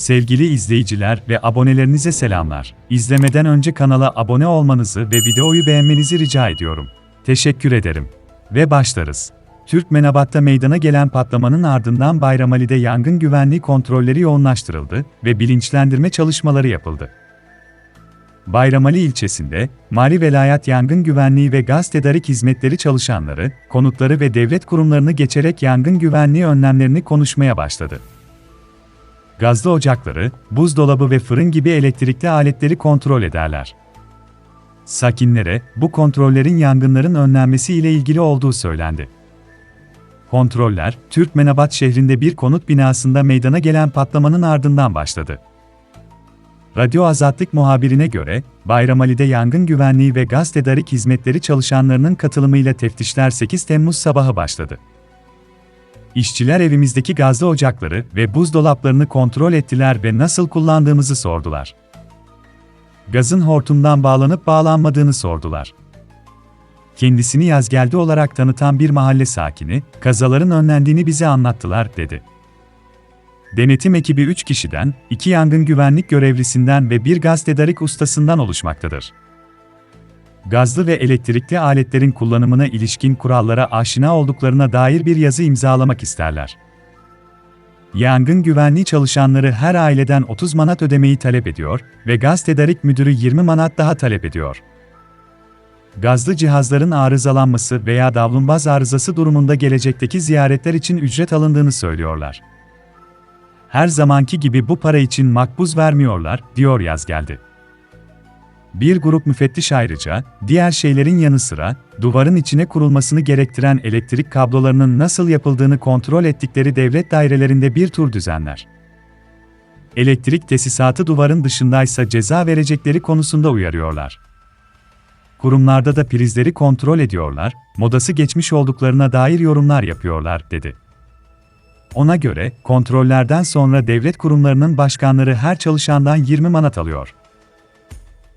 Sevgili izleyiciler ve abonelerinize selamlar. İzlemeden önce kanala abone olmanızı ve videoyu beğenmenizi rica ediyorum. Teşekkür ederim. Ve başlarız. Türkmenabat'ta meydana gelen patlamanın ardından Bayramali'de yangın güvenliği kontrolleri yoğunlaştırıldı ve bilinçlendirme çalışmaları yapıldı. Bayramali ilçesinde, Mali Velayet Yangın Güvenliği ve Gaz Tedarik Hizmetleri çalışanları, konutları ve devlet kurumlarını geçerek yangın güvenliği önlemlerini konuşmaya başladı. Gazlı ocakları, buzdolabı ve fırın gibi elektrikli aletleri kontrol ederler. Sakinlere, bu kontrollerin yangınların önlenmesi ile ilgili olduğu söylendi. Kontroller, Türkmenabat şehrinde bir konut binasında meydana gelen patlamanın ardından başladı. Radyo Azatlık muhabirine göre, Bayramali'de yangın güvenliği ve gaz tedarik hizmetleri çalışanlarının katılımıyla teftişler 8 Temmuz sabahı başladı. İşçiler evimizdeki gazlı ocakları ve buzdolaplarını kontrol ettiler ve nasıl kullandığımızı sordular. Gazın hortumdan bağlanıp bağlanmadığını sordular. Kendisini yazgeldi olarak tanıtan bir mahalle sakini, kazaların önlendiğini bize anlattılar, dedi. Denetim ekibi 3 kişiden, 2 yangın güvenlik görevlisinden ve bir gaz tedarik ustasından oluşmaktadır. Gazlı ve elektrikli aletlerin kullanımına ilişkin kurallara aşina olduklarına dair bir yazı imzalamak isterler. Yangın güvenliği çalışanları her aileden 30 manat ödemeyi talep ediyor ve gaz tedarik müdürü 20 manat daha talep ediyor. Gazlı cihazların arızalanması veya davlumbaz arızası durumunda gelecekteki ziyaretler için ücret alındığını söylüyorlar. Her zamanki gibi bu para için makbuz vermiyorlar, diyor yaz geldi. Bir grup müfettiş ayrıca, diğer şeylerin yanı sıra, duvarın içine kurulmasını gerektiren elektrik kablolarının nasıl yapıldığını kontrol ettikleri devlet dairelerinde bir tur düzenler. Elektrik tesisatı duvarın dışındaysa ceza verecekleri konusunda uyarıyorlar. Kurumlarda da prizleri kontrol ediyorlar, modası geçmiş olduklarına dair yorumlar yapıyorlar, dedi. Ona göre, kontrollerden sonra devlet kurumlarının başkanları her çalışandan 20 manat alıyor.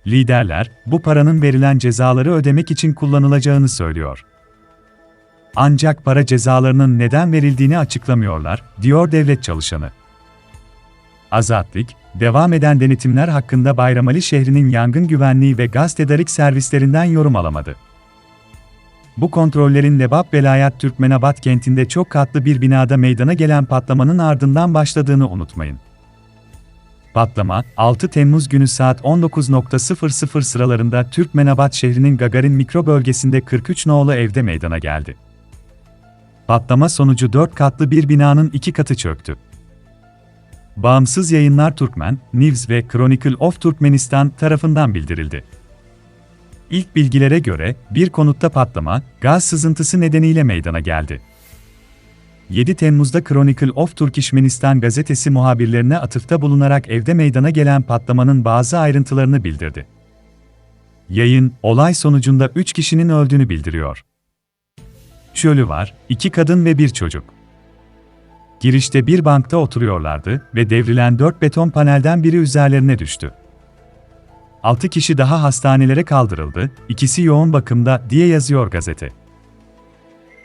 Liderler, bu paranın verilen cezaları ödemek için kullanılacağını söylüyor. Ancak para cezalarının neden verildiğini açıklamıyorlar, diyor devlet çalışanı. Azatlık, devam eden denetimler hakkında Bayramali şehrinin yangın güvenliği ve gaz tedarik servislerinden yorum alamadı. Bu kontrollerin Lebap Velayet Türkmenabat kentinde çok katlı bir binada meydana gelen patlamanın ardından başladığını unutmayın. Patlama, 6 Temmuz günü saat 19.00 sıralarında Türkmenabat şehrinin Gagarin mikro bölgesinde 43 nolu evde meydana geldi. Patlama sonucu 4 katlı bir binanın iki katı çöktü. Bağımsız Yayınlar Türkmen, News ve Chronicle of Turkmenistan tarafından bildirildi. İlk bilgilere göre bir konutta patlama, gaz sızıntısı nedeniyle meydana geldi. 7 Temmuz'da Chronicle of Turkmenistan gazetesi muhabirlerine atıfta bulunarak evde meydana gelen patlamanın bazı ayrıntılarını bildirdi. Yayın, olay sonucunda 3 kişinin öldüğünü bildiriyor. Şölü var, 2 kadın ve bir çocuk. Girişte bir bankta oturuyorlardı ve devrilen 4 beton panelden biri üzerlerine düştü. 6 kişi daha hastanelere kaldırıldı, ikisi yoğun bakımda diye yazıyor gazete.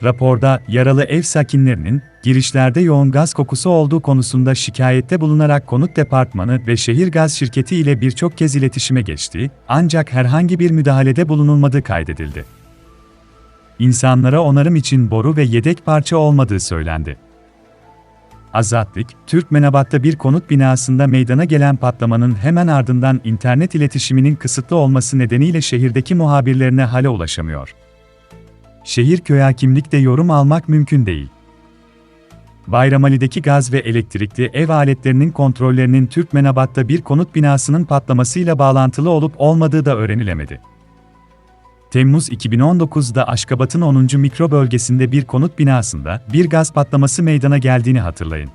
Raporda yaralı ev sakinlerinin girişlerde yoğun gaz kokusu olduğu konusunda şikayette bulunarak konut departmanı ve şehir gaz şirketi ile birçok kez iletişime geçti, ancak herhangi bir müdahalede bulunulmadığı kaydedildi. İnsanlara onarım için boru ve yedek parça olmadığı söylendi. Azatlık, Türkmenabat'ta bir konut binasında meydana gelen patlamanın hemen ardından internet iletişiminin kısıtlı olması nedeniyle şehirdeki muhabirlerine hala ulaşamıyor. Şehir köy hakimlikte yorum almak mümkün değil. Bayramali'deki gaz ve elektrikli ev aletlerinin kontrollerinin Türkmenabat'ta bir konut binasının patlamasıyla bağlantılı olup olmadığı da öğrenilemedi. Temmuz 2019'da Aşkabat'ın 10. mikro bölgesinde bir konut binasında bir gaz patlaması meydana geldiğini hatırlayın.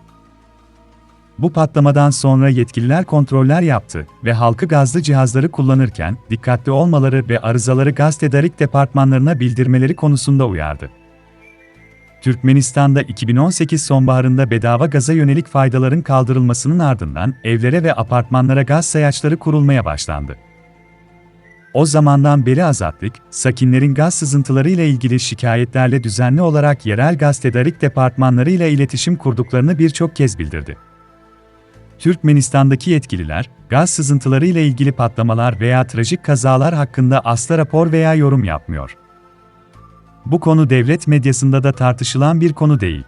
Bu patlamadan sonra yetkililer kontroller yaptı ve halkı gazlı cihazları kullanırken dikkatli olmaları ve arızaları gaz tedarik departmanlarına bildirmeleri konusunda uyardı. Türkmenistan'da 2018 sonbaharında bedava gaza yönelik faydaların kaldırılmasının ardından evlere ve apartmanlara gaz sayaçları kurulmaya başlandı. O zamandan beri azatlık, sakinlerin gaz sızıntıları ile ilgili şikayetlerle düzenli olarak yerel gaz tedarik departmanları ile iletişim kurduklarını birçok kez bildirdi. Türkmenistan'daki yetkililer, gaz sızıntıları ile ilgili patlamalar veya trajik kazalar hakkında asla rapor veya yorum yapmıyor. Bu konu devlet medyasında da tartışılan bir konu değil.